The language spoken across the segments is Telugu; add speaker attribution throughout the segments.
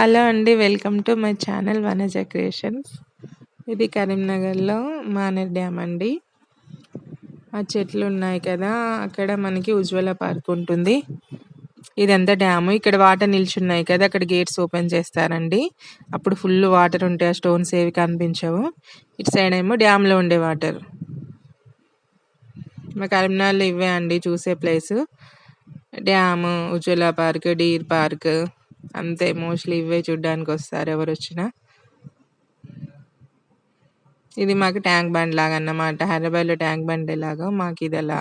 Speaker 1: హలో అండి welcome to my channel Vanaja creations. ఇది కరీంనగర్లో మానేర్ డ్యామ్ అండి. ఆ చెట్లు ఉన్నాయి కదా అక్కడ మనకి ఉజ్వల పార్క్ ఉంటుంది. ఇదంతా డ్యాము. ఇక్కడ వాటర్ నిల్చున్నాయి కదా అక్కడ గేట్స్ ఓపెన్ చేస్తారండి. అప్పుడు ఫుల్ వాటర్ ఉంటాయి ఆ స్టోన్స్ ఏవి కనిపించవు. ఇటు సైడ్ ఏమో డ్యామ్లో ఉండే వాటర్. మా కరీంనగర్లో ఇవే అండి చూసే place. Dam Ujwala park deer park అంతే మోస్ట్లీ ఇవే చూడ్డానికి వస్తారు ఎవరు వచ్చినా ఇది మాకు ట్యాంక్ బండ్ లాగా అన్నమాట హైదరాబాద్లో ట్యాంక్ బండ్ ఎలాగో మాకు ఇది అలా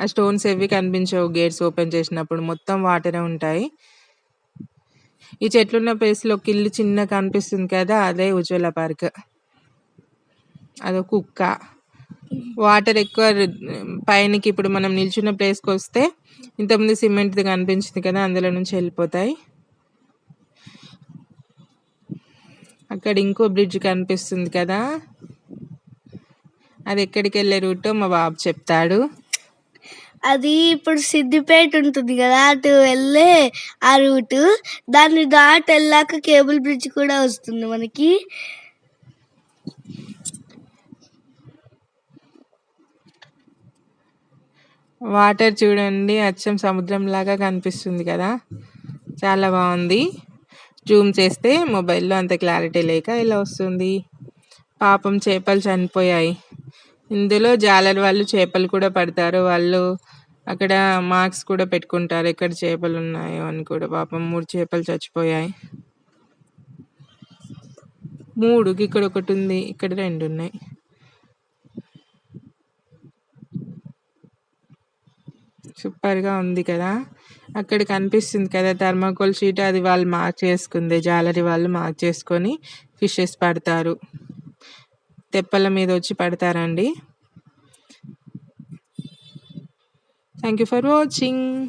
Speaker 1: ఆ స్టోన్స్ ఏవి కనిపించవు గేట్స్ ఓపెన్ చేసినప్పుడు మొత్తం వాటరే ఉంటాయి. ఈ చెట్లున్న ప్లేస్లో ఒక ఇల్లు చిన్న కనిపిస్తుంది కదా అదే ఉజ్వల పార్క్. అదొక కుక్క. వాటర్ ఎక్కువ పైనకి ఇప్పుడు మనం నిల్చున్న ప్లేస్కి వస్తే ఇంతకుముందు సిమెంట్ది కనిపించింది కదా అందులో నుంచి వెళ్ళిపోతాయి. అక్కడ ఇంకో బ్రిడ్జ్ కనిపిస్తుంది కదా. అది ఎక్కడికి వెళ్ళే రూట్? మా బాబు చెప్తాడు.
Speaker 2: అది ఇప్పుడు సిద్దిపేట ఉంటుంది కదా అటు వెళ్ళే ఆ రూటు. దాన్ని దాటి వెళ్ళాక కేబుల్ బ్రిడ్జ్ కూడా వస్తుంది మనకి.
Speaker 1: వాటర్ చూడండి అచ్చం సముద్రం లాగా కనిపిస్తుంది కదా. చాలా బాగుంది. జూమ్ చేస్తే మొబైల్లో అంత క్లారిటీ లేక ఇలా వస్తుంది. పాపం చేపలు చనిపోయాయి. ఇందులో జాలర్ వాళ్ళు చేపలు కూడా పడతారు. వాళ్ళు అక్కడ మార్క్స్ కూడా పెట్టుకుంటారు. ఎక్కడ చేపలు ఉన్నాయో అని కూడా. పాపం మూడు చేపలు చచ్చిపోయాయి. మూడు ఇక్కడ ఒకటి ఉంది. ఇక్కడ రెండు ఉన్నాయి. సూపర్గా ఉంది కదా. అక్కడ కనిపిస్తుంది కదా థర్మాకోల్ షీట్ అది వాళ్ళు మార్క్ చేసుకుంది. జాలరీ వాళ్ళు మార్క్ చేసుకొని ఫిషెస్ పడతారు. తెప్పల మీద వచ్చి పడతారండి. Thank you for watching.